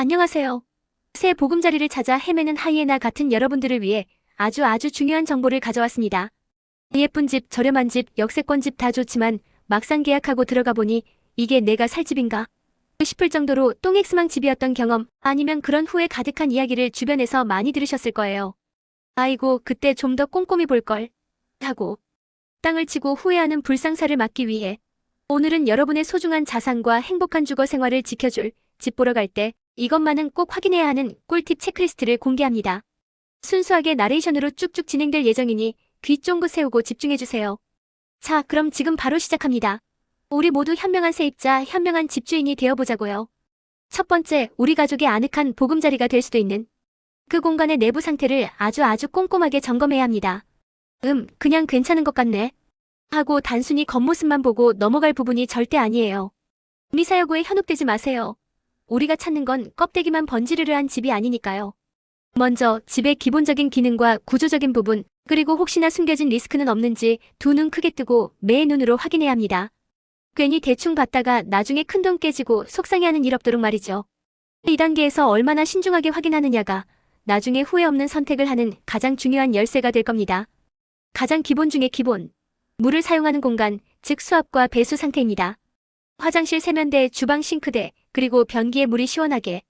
안녕하세요. 새 보금자리를 찾아 헤매는 하이에나 같은 여러분들을 위해 아주 아주 중요한 정보를 가져왔습니다. 예쁜 집, 저렴한 집, 역세권 집 다 좋지만 막상 계약하고 들어가 보니 이게 내가 살 집인가? 싶을 정도로 똥엑스망 집이었던 경험 아니면 그런 후회 가득한 이야기를 주변에서 많이 들으셨을 거예요. 아이고, 그때 좀 더 꼼꼼히 볼 걸. 하고 땅을 치고 후회하는 불상사를 막기 위해 오늘은 여러분의 소중한 자산과 행복한 주거 생활을 지켜줄 집 보러 갈 때 이것만은 꼭 확인해야 하는 꿀팁 체크리스트를 공개합니다. 순수하게 나레이션으로 쭉쭉 진행될 예정이니 귀 쫑긋 세우고 집중해주세요. 자, 그럼 지금 바로 시작합니다. 우리 모두 현명한 세입자, 현명한 집주인이 되어보자고요. 첫 번째, 우리 가족의 아늑한 보금자리가 될 수도 있는 그 공간의 내부 상태를 아주 아주 꼼꼼하게 점검해야 합니다. 음, 그냥 괜찮은 것 같네. 하고 단순히 겉모습만 보고 넘어갈 부분이 절대 아니에요. 미사여구에 현혹되지 마세요. 우리가 찾는 건 껍데기만 번지르르한 집이 아니니까요. 먼저 집의 기본적인 기능과 구조적인 부분, 그리고 혹시나 숨겨진 리스크는 없는지 두 눈 크게 뜨고 매 눈으로 확인해야 합니다. 괜히 대충 봤다가 나중에 큰 돈 깨지고 속상해하는 일 없도록 말이죠. 이 단계에서 얼마나 신중하게 확인하느냐가 나중에 후회 없는 선택을 하는 가장 중요한 열쇠가 될 겁니다. 가장 기본 중의 기본. 물을 사용하는 공간, 즉 수압과 배수 상태입니다. 화장실 세면대, 주방 싱크대, 그리고 변기에 물이 시원하게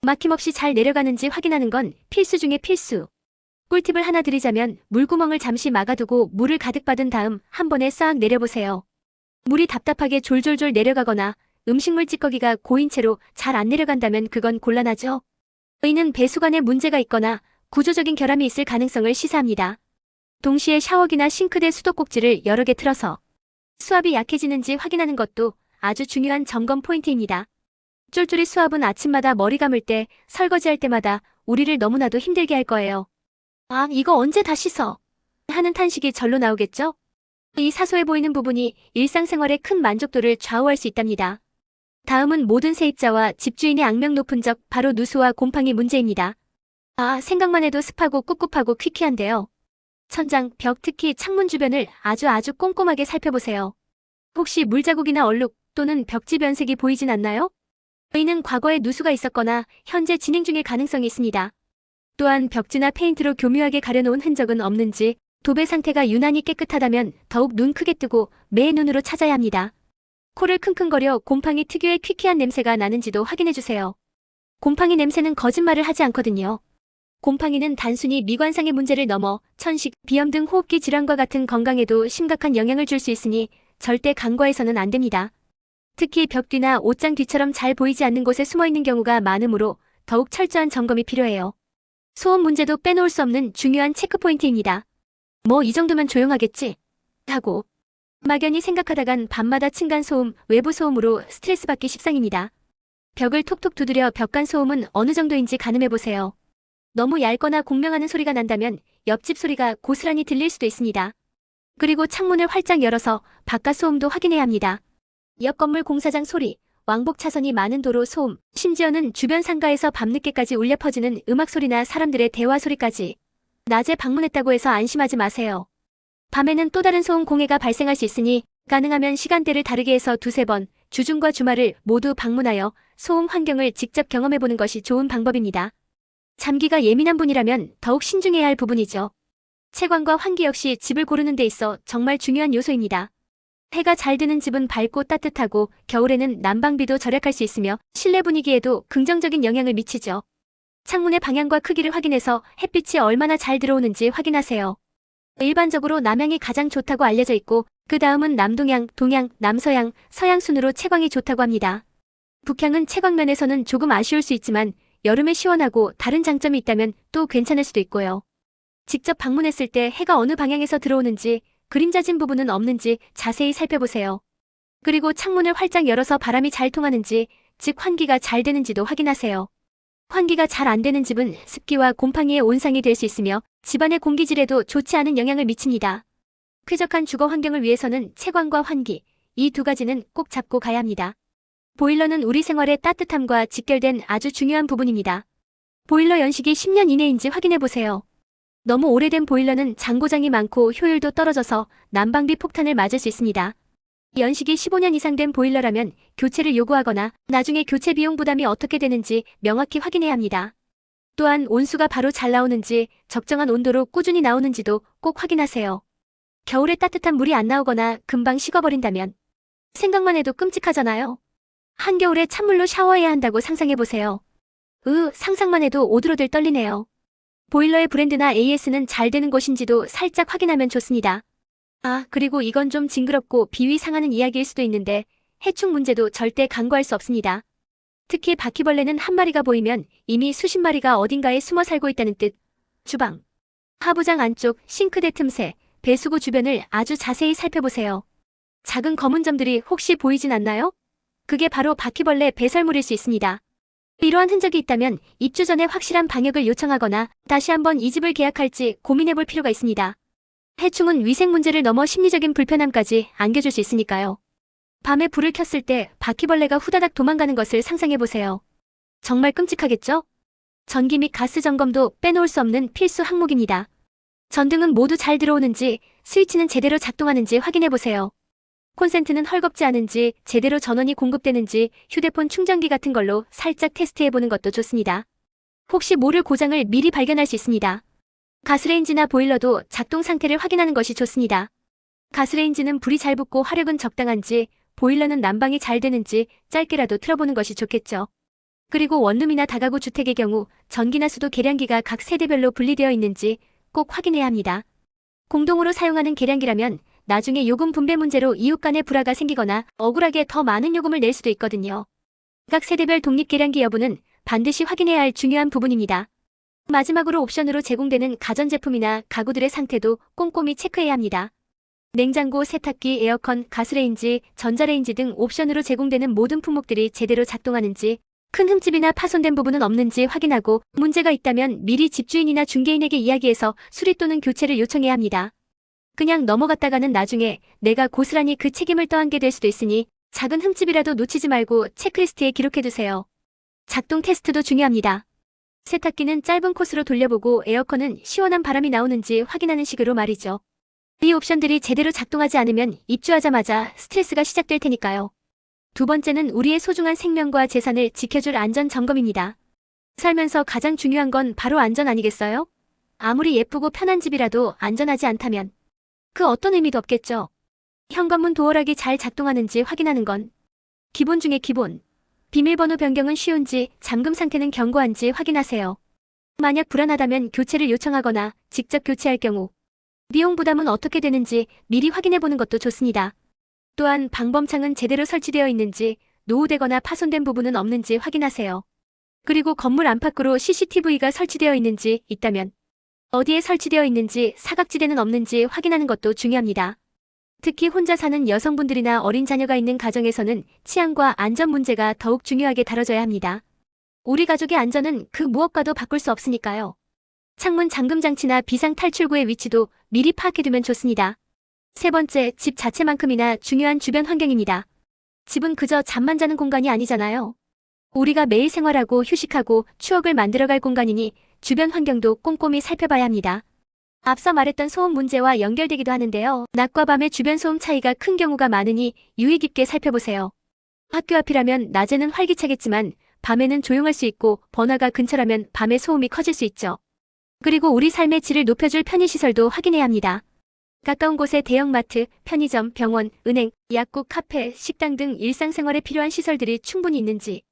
막힘없이 잘 내려가는지 확인하는 건 필수 중의 필수. 꿀팁을 하나 드리자면 물구멍을 잠시 막아두고 물을 가득 받은 다음 한 번에 싹 내려보세요. 물이 답답하게 졸졸졸 내려가거나 음식물 찌꺼기가 고인 채로 잘 안 내려간다면 그건 곤란하죠. 이는 배수관에 문제가 있거나 구조적인 결함이 있을 가능성을 시사합니다. 동시에 샤워기나 싱크대 수도꼭지를 여러 개 틀어서 수압이 약해지는지 확인하는 것도 아주 중요한 점검 포인트입니다. 쫄쫄이 수압은 아침마다 머리 감을 때, 설거지할 때마다 우리를 너무나도 힘들게 할 거예요. 아, 이거 언제 다 씻어? 하는 탄식이 절로 나오겠죠? 이 사소해 보이는 부분이 일상생활의 큰 만족도를 좌우할 수 있답니다. 다음은 모든 세입자와 집주인의 악명 높은 적 바로 누수와 곰팡이 문제입니다. 아, 생각만 해도 습하고 꿉꿉하고 퀴퀴한데요. 천장, 벽, 특히 창문 주변을 아주 아주 꼼꼼하게 살펴보세요. 혹시 물자국이나 얼룩 또는 벽지 변색이 보이진 않나요? 이는 과거에 누수가 있었거나 현재 진행 중일 가능성이 있습니다. 또한 벽지나 페인트로 교묘하게 가려놓은 흔적은 없는지 도배 상태가 유난히 깨끗하다면 더욱 눈 크게 뜨고 매 눈으로 찾아야 합니다. 코를 킁킁거려 곰팡이 특유의 퀴퀴한 냄새가 나는지도 확인해주세요. 곰팡이 냄새는 거짓말을 하지 않거든요. 곰팡이는 단순히 미관상의 문제를 넘어 천식, 비염 등 호흡기 질환과 같은 건강에도 심각한 영향을 줄 수 있으니 절대 간과해서는 안 됩니다. 특히 벽 뒤나 옷장 뒤처럼 잘 보이지 않는 곳에 숨어 있는 경우가 많으므로 더욱 철저한 점검이 필요해요. 소음 문제도 빼놓을 수 없는 중요한 체크포인트입니다. 뭐 이 정도면 조용하겠지? 하고 막연히 생각하다간 밤마다 층간 소음, 외부 소음으로 스트레스 받기 십상입니다. 벽을 톡톡 두드려 벽간 소음은 어느 정도인지 가늠해보세요. 너무 얇거나 공명하는 소리가 난다면 옆집 소리가 고스란히 들릴 수도 있습니다. 그리고 창문을 활짝 열어서 바깥 소음도 확인해야 합니다. 옆 건물 공사장 소리, 왕복 차선이 많은 도로 소음, 심지어는 주변 상가에서 밤늦게까지 울려 퍼지는 음악 소리나 사람들의 대화 소리까지. 낮에 방문했다고 해서 안심하지 마세요. 밤에는 또 다른 소음 공해가 발생할 수 있으니 가능하면 시간대를 다르게 해서 두세 번, 주중과 주말을 모두 방문하여 소음 환경을 직접 경험해보는 것이 좋은 방법입니다. 잠기가 예민한 분이라면 더욱 신중해야 할 부분이죠. 채광과 환기 역시 집을 고르는 데 있어 정말 중요한 요소입니다. 해가 잘 드는 집은 밝고 따뜻하고 겨울에는 난방비도 절약할 수 있으며 실내 분위기에도 긍정적인 영향을 미치죠. 창문의 방향과 크기를 확인해서 햇빛이 얼마나 잘 들어오는지 확인하세요. 일반적으로 남향이 가장 좋다고 알려져 있고 그 다음은 남동향, 동향, 남서향, 서향 순으로 채광이 좋다고 합니다. 북향은 채광면에서는 조금 아쉬울 수 있지만 여름에 시원하고 다른 장점이 있다면 또 괜찮을 수도 있고요. 직접 방문했을 때 해가 어느 방향에서 들어오는지 그림자진 부분은 없는지 자세히 살펴보세요. 그리고 창문을 활짝 열어서 바람이 잘 통하는지, 즉 환기가 잘 되는지도 확인하세요. 환기가 잘 안 되는 집은 습기와 곰팡이의 온상이 될 수 있으며 집안의 공기질에도 좋지 않은 영향을 미칩니다. 쾌적한 주거 환경을 위해서는 채광과 환기, 이 두 가지는 꼭 잡고 가야 합니다. 보일러는 우리 생활의 따뜻함과 직결된 아주 중요한 부분입니다. 보일러 연식이 10년 이내인지 확인해 보세요. 너무 오래된 보일러는 장고장이 많고 효율도 떨어져서 난방비 폭탄을 맞을 수 있습니다. 연식이 15년 이상 된 보일러라면 교체를 요구하거나 나중에 교체 비용 부담이 어떻게 되는지 명확히 확인해야 합니다. 또한 온수가 바로 잘 나오는지 적정한 온도로 꾸준히 나오는지도 꼭 확인하세요. 겨울에 따뜻한 물이 안 나오거나 금방 식어버린다면 생각만 해도 끔찍하잖아요. 한겨울에 찬물로 샤워해야 한다고 상상해보세요. 으, 상상만 해도 오들오들 떨리네요. 보일러의 브랜드나 AS는 잘 되는 곳인지도 살짝 확인하면 좋습니다. 아, 그리고 이건 좀 징그럽고 비위 상하는 이야기일 수도 있는데 해충 문제도 절대 간과할 수 없습니다. 특히 바퀴벌레는 한 마리가 보이면 이미 수십 마리가 어딘가에 숨어 살고 있다는 뜻. 주방, 하부장 안쪽, 싱크대 틈새, 배수구 주변을 아주 자세히 살펴보세요. 작은 검은 점들이 혹시 보이진 않나요? 그게 바로 바퀴벌레 배설물일 수 있습니다. 이러한 흔적이 있다면 입주 전에 확실한 방역을 요청하거나 다시 한번 이 집을 계약할지 고민해 볼 필요가 있습니다. 해충은 위생 문제를 넘어 심리적인 불편함까지 안겨줄 수 있으니까요. 밤에 불을 켰을 때 바퀴벌레가 후다닥 도망가는 것을 상상해 보세요. 정말 끔찍하겠죠? 전기 및 가스 점검도 빼놓을 수 없는 필수 항목입니다. 전등은 모두 잘 들어오는지, 스위치는 제대로 작동하는지 확인해 보세요. 콘센트는 헐겁지 않은지, 제대로 전원이 공급되는지, 휴대폰 충전기 같은 걸로 살짝 테스트해 보는 것도 좋습니다. 혹시 모를 고장을 미리 발견할 수 있습니다. 가스레인지나 보일러도 작동 상태를 확인하는 것이 좋습니다. 가스레인지는 불이 잘 붙고 화력은 적당한지, 보일러는 난방이 잘 되는지 짧게라도 틀어보는 것이 좋겠죠. 그리고 원룸이나 다가구 주택의 경우 전기나 수도 계량기가 각 세대별로 분리되어 있는지 꼭 확인해야 합니다. 공동으로 사용하는 계량기라면 나중에 요금 분배 문제로 이웃 간의 불화가 생기거나 억울하게 더 많은 요금을 낼 수도 있거든요. 각 세대별 독립 계량기 여부는 반드시 확인해야 할 중요한 부분입니다. 마지막으로 옵션으로 제공되는 가전제품이나 가구들의 상태도 꼼꼼히 체크해야 합니다. 냉장고, 세탁기, 에어컨, 가스레인지, 전자레인지 등 옵션으로 제공되는 모든 품목들이 제대로 작동하는지, 큰 흠집이나 파손된 부분은 없는지 확인하고 문제가 있다면 미리 집주인이나 중개인에게 이야기해서 수리 또는 교체를 요청해야 합니다. 그냥 넘어갔다가는 나중에 내가 고스란히 그 책임을 떠안게 될 수도 있으니 작은 흠집이라도 놓치지 말고 체크리스트에 기록해두세요. 작동 테스트도 중요합니다. 세탁기는 짧은 코스로 돌려보고 에어컨은 시원한 바람이 나오는지 확인하는 식으로 말이죠. 이 옵션들이 제대로 작동하지 않으면 입주하자마자 스트레스가 시작될 테니까요. 두 번째는 우리의 소중한 생명과 재산을 지켜줄 안전 점검입니다. 살면서 가장 중요한 건 바로 안전 아니겠어요? 아무리 예쁘고 편한 집이라도 안전하지 않다면 그 어떤 의미도 없겠죠. 현관문 도어락이 잘 작동하는지 확인하는 건 기본 중의 기본. 비밀번호 변경은 쉬운지 잠금 상태는 견고한지 확인하세요. 만약 불안하다면 교체를 요청하거나 직접 교체할 경우 비용 부담은 어떻게 되는지 미리 확인해 보는 것도 좋습니다. 또한 방범창은 제대로 설치되어 있는지 노후되거나 파손된 부분은 없는지 확인하세요. 그리고 건물 안팎으로 CCTV가 설치되어 있는지 있다면 어디에 설치되어 있는지 사각지대는 없는지 확인하는 것도 중요합니다. 특히 혼자 사는 여성분들이나 어린 자녀가 있는 가정에서는 치안과 안전 문제가 더욱 중요하게 다뤄져야 합니다. 우리 가족의 안전은 그 무엇과도 바꿀 수 없으니까요. 창문 잠금 장치나 비상 탈출구의 위치도 미리 파악해두면 좋습니다. 세 번째, 집 자체만큼이나 중요한 주변 환경입니다. 집은 그저 잠만 자는 공간이 아니잖아요. 우리가 매일 생활하고 휴식하고 추억을 만들어갈 공간이니 주변 환경도 꼼꼼히 살펴봐야 합니다. 앞서 말했던 소음 문제와 연결되기도 하는데요. 낮과 밤의 주변 소음 차이가 큰 경우가 많으니 유의 깊게 살펴보세요. 학교 앞이라면 낮에는 활기차겠지만 밤에는 조용할 수 있고 번화가 근처라면 밤에 소음이 커질 수 있죠. 그리고 우리 삶의 질을 높여줄 편의시설도 확인해야 합니다. 가까운 곳에 대형마트, 편의점, 병원, 은행, 약국, 카페, 식당 등 일상생활에 필요한 시설들이 충분히 있는지,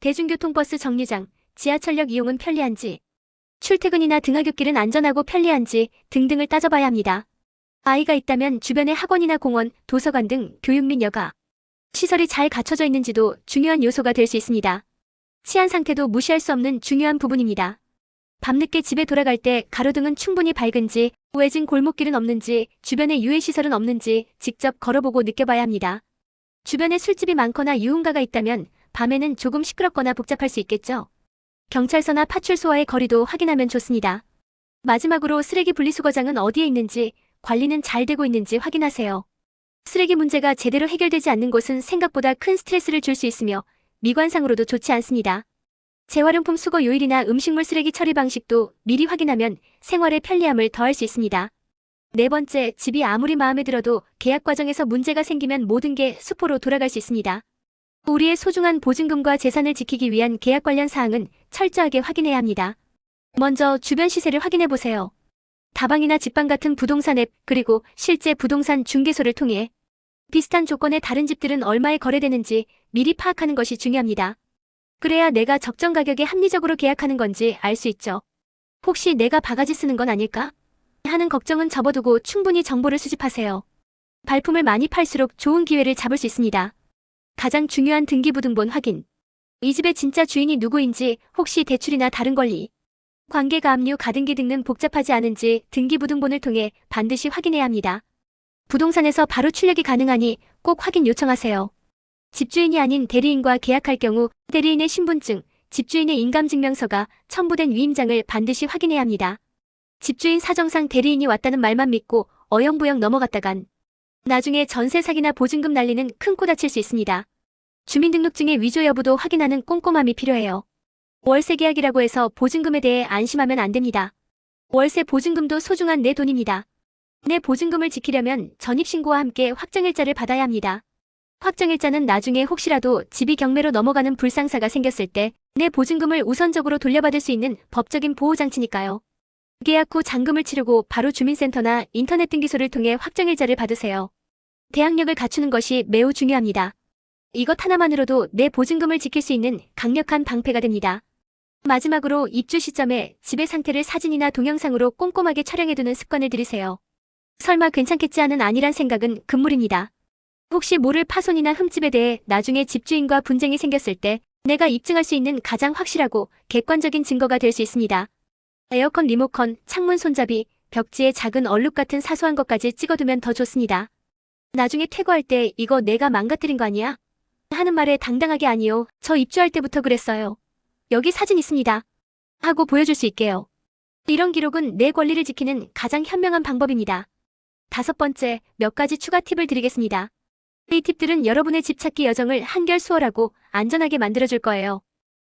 대중교통버스 정류장, 지하철역 이용은 편리한지, 출퇴근이나 등하굣길은 안전하고 편리한지 등등을 따져봐야 합니다. 아이가 있다면 주변에 학원이나 공원, 도서관 등 교육 및 여가, 시설이 잘 갖춰져 있는지도 중요한 요소가 될 수 있습니다. 치안 상태도 무시할 수 없는 중요한 부분입니다. 밤늦게 집에 돌아갈 때 가로등은 충분히 밝은지, 우회진 골목길은 없는지, 주변에 유해시설은 없는지 직접 걸어보고 느껴봐야 합니다. 주변에 술집이 많거나 유흥가가 있다면 밤에는 조금 시끄럽거나 복잡할 수 있겠죠. 경찰서나 파출소와의 거리도 확인하면 좋습니다. 마지막으로 쓰레기 분리수거장은 어디에 있는지, 관리는 잘 되고 있는지 확인하세요. 쓰레기 문제가 제대로 해결되지 않는 곳은 생각보다 큰 스트레스를 줄 수 있으며 미관상으로도 좋지 않습니다. 재활용품 수거 요일이나 음식물 쓰레기 처리 방식도 미리 확인하면 생활의 편리함을 더할 수 있습니다. 네 번째, 집이 아무리 마음에 들어도 계약 과정에서 문제가 생기면 모든 게 수포로 돌아갈 수 있습니다. 우리의 소중한 보증금과 재산을 지키기 위한 계약 관련 사항은 철저하게 확인해야 합니다. 먼저 주변 시세를 확인해 보세요. 다방이나 집방 같은 부동산 앱, 그리고 실제 부동산 중개소를 통해 비슷한 조건의 다른 집들은 얼마에 거래되는지 미리 파악하는 것이 중요합니다. 그래야 내가 적정 가격에 합리적으로 계약하는 건지 알 수 있죠. 혹시 내가 바가지 쓰는 건 아닐까? 하는 걱정은 접어두고 충분히 정보를 수집하세요. 발품을 많이 팔수록 좋은 기회를 잡을 수 있습니다. 가장 중요한 등기부등본 확인. 이 집의 진짜 주인이 누구인지 혹시 대출이나 다른 권리, 관계가 압류 가등기 등은 복잡하지 않은지 등기부등본을 통해 반드시 확인해야 합니다. 부동산에서 바로 출력이 가능하니 꼭 확인 요청하세요. 집주인이 아닌 대리인과 계약할 경우 대리인의 신분증, 집주인의 인감증명서가 첨부된 위임장을 반드시 확인해야 합니다. 집주인 사정상 대리인이 왔다는 말만 믿고 어영부영 넘어갔다간 나중에 전세 사기나 보증금 날리는 큰 코 다칠 수 있습니다. 주민등록증의 위조 여부도 확인하는 꼼꼼함이 필요해요. 월세 계약이라고 해서 보증금에 대해 안심하면 안 됩니다. 월세 보증금도 소중한 내 돈입니다. 내 보증금을 지키려면 전입신고와 함께 확정일자를 받아야 합니다. 확정일자는 나중에 혹시라도 집이 경매로 넘어가는 불상사가 생겼을 때 내 보증금을 우선적으로 돌려받을 수 있는 법적인 보호장치니까요. 계약 후 잔금을 치르고 바로 주민센터나 인터넷 등기소를 통해 확정일자를 받으세요. 대항력을 갖추는 것이 매우 중요합니다. 이것 하나만으로도 내 보증금을 지킬 수 있는 강력한 방패가 됩니다. 마지막으로 입주 시점에 집의 상태를 사진이나 동영상으로 꼼꼼하게 촬영해두는 습관을 들이세요. 설마 괜찮겠지 하는 아니란 생각은 금물입니다. 혹시 모를 파손이나 흠집에 대해 나중에 집주인과 분쟁이 생겼을 때 내가 입증할 수 있는 가장 확실하고 객관적인 증거가 될 수 있습니다. 에어컨 리모컨, 창문 손잡이, 벽지에 작은 얼룩 같은 사소한 것까지 찍어두면 더 좋습니다. 나중에 퇴거할 때 이거 내가 망가뜨린 거 아니야? 하는 말에 당당하게 아니요. 저 입주할 때부터 그랬어요. 여기 사진 있습니다. 하고 보여줄 수 있게요. 이런 기록은 내 권리를 지키는 가장 현명한 방법입니다. 다섯 번째, 몇 가지 추가 팁을 드리겠습니다. 이 팁들은 여러분의 집 찾기 여정을 한결 수월하고 안전하게 만들어줄 거예요.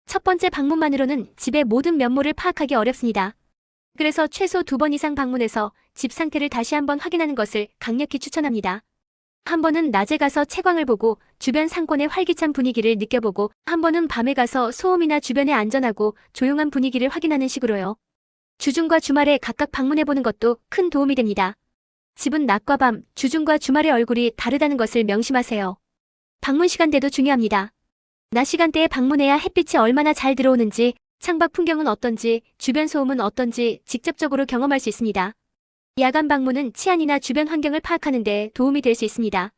첫 번째 방문만으로는 집의 모든 면모를 파악하기 어렵습니다. 그래서 최소 두 번 이상 방문해서 집 상태를 다시 한번 확인하는 것을 강력히 추천합니다. 한 번은 낮에 가서 채광을 보고 주변 상권의 활기찬 분위기를 느껴보고 한 번은 밤에 가서 소음이나 주변의 안전하고 조용한 분위기를 확인하는 식으로요. 주중과 주말에 각각 방문해보는 것도 큰 도움이 됩니다. 집은 낮과 밤, 주중과 주말의 얼굴이 다르다는 것을 명심하세요. 방문 시간대도 중요합니다. 낮 시간대에 방문해야 햇빛이 얼마나 잘 들어오는지, 창밖 풍경은 어떤지, 주변 소음은 어떤지 직접적으로 경험할 수 있습니다. 야간 방문은 치안이나 주변 환경을 파악하는 데 도움이 될 수 있습니다.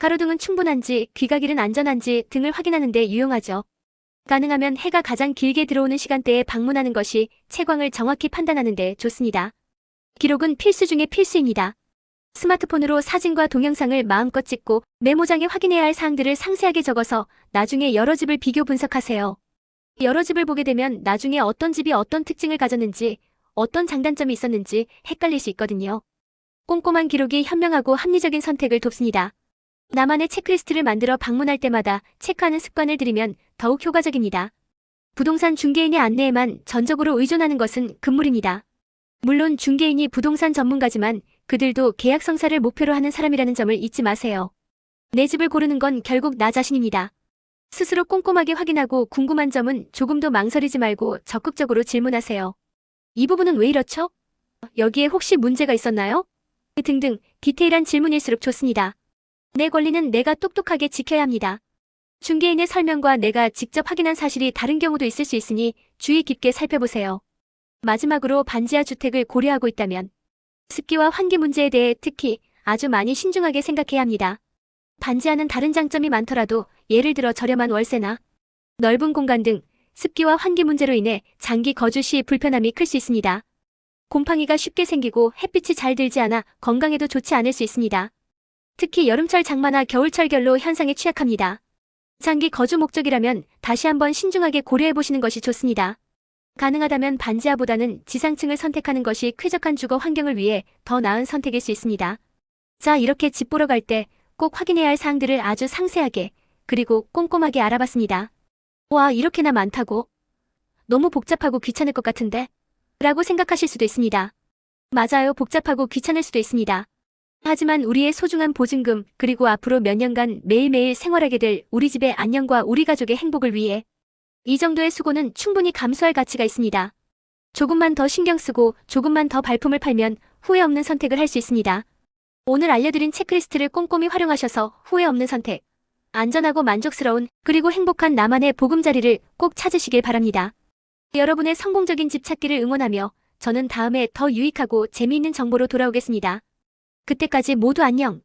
가로등은 충분한지, 귀가길은 안전한지 등을 확인하는 데 유용하죠. 가능하면 해가 가장 길게 들어오는 시간대에 방문하는 것이 채광을 정확히 판단하는 데 좋습니다. 기록은 필수 중의 필수입니다. 스마트폰으로 사진과 동영상을 마음껏 찍고 메모장에 확인해야 할 사항들을 상세하게 적어서 나중에 여러 집을 비교 분석하세요. 여러 집을 보게 되면 나중에 어떤 집이 어떤 특징을 가졌는지, 어떤 장단점이 있었는지 헷갈릴 수 있거든요. 꼼꼼한 기록이 현명하고 합리적인 선택을 돕습니다. 나만의 체크리스트를 만들어 방문할 때마다 체크하는 습관을 들이면 더욱 효과적입니다. 부동산 중개인의 안내에만 전적으로 의존하는 것은 금물입니다. 물론 중개인이 부동산 전문가지만 그들도 계약 성사를 목표로 하는 사람이라는 점을 잊지 마세요. 내 집을 고르는 건 결국 나 자신입니다. 스스로 꼼꼼하게 확인하고 궁금한 점은 조금도 망설이지 말고 적극적으로 질문하세요. 이 부분은 왜 이렇죠? 여기에 혹시 문제가 있었나요? 등등 디테일한 질문일수록 좋습니다. 내 권리는 내가 똑똑하게 지켜야 합니다. 중개인의 설명과 내가 직접 확인한 사실이 다른 경우도 있을 수 있으니 주의 깊게 살펴보세요. 마지막으로 반지하 주택을 고려하고 있다면 습기와 환기 문제에 대해 특히 아주 많이 신중하게 생각해야 합니다. 반지하는 다른 장점이 많더라도 예를 들어 저렴한 월세나 넓은 공간 등 습기와 환기 문제로 인해 장기 거주 시 불편함이 클 수 있습니다. 곰팡이가 쉽게 생기고 햇빛이 잘 들지 않아 건강에도 좋지 않을 수 있습니다. 특히 여름철 장마나 겨울철 결로 현상에 취약합니다. 장기 거주 목적이라면 다시 한번 신중하게 고려해 보시는 것이 좋습니다. 가능하다면 반지하보다는 지상층을 선택하는 것이 쾌적한 주거 환경을 위해 더 나은 선택일 수 있습니다. 자, 이렇게 집 보러 갈 때 꼭 확인해야 할 사항들을 아주 상세하게 그리고 꼼꼼하게 알아봤습니다. 와, 이렇게나 많다고? 너무 복잡하고 귀찮을 것 같은데? 라고 생각하실 수도 있습니다. 맞아요. 복잡하고 귀찮을 수도 있습니다. 하지만 우리의 소중한 보증금, 그리고 앞으로 몇 년간 매일매일 생활하게 될 우리 집의 안녕과 우리 가족의 행복을 위해 이 정도의 수고는 충분히 감수할 가치가 있습니다. 조금만 더 신경 쓰고 조금만 더 발품을 팔면 후회 없는 선택을 할 수 있습니다. 오늘 알려드린 체크리스트를 꼼꼼히 활용하셔서 후회 없는 선택, 안전하고 만족스러운 그리고 행복한 나만의 보금자리를 꼭 찾으시길 바랍니다. 여러분의 성공적인 집 찾기를 응원하며 저는 다음에 더 유익하고 재미있는 정보로 돌아오겠습니다. 그때까지 모두 안녕.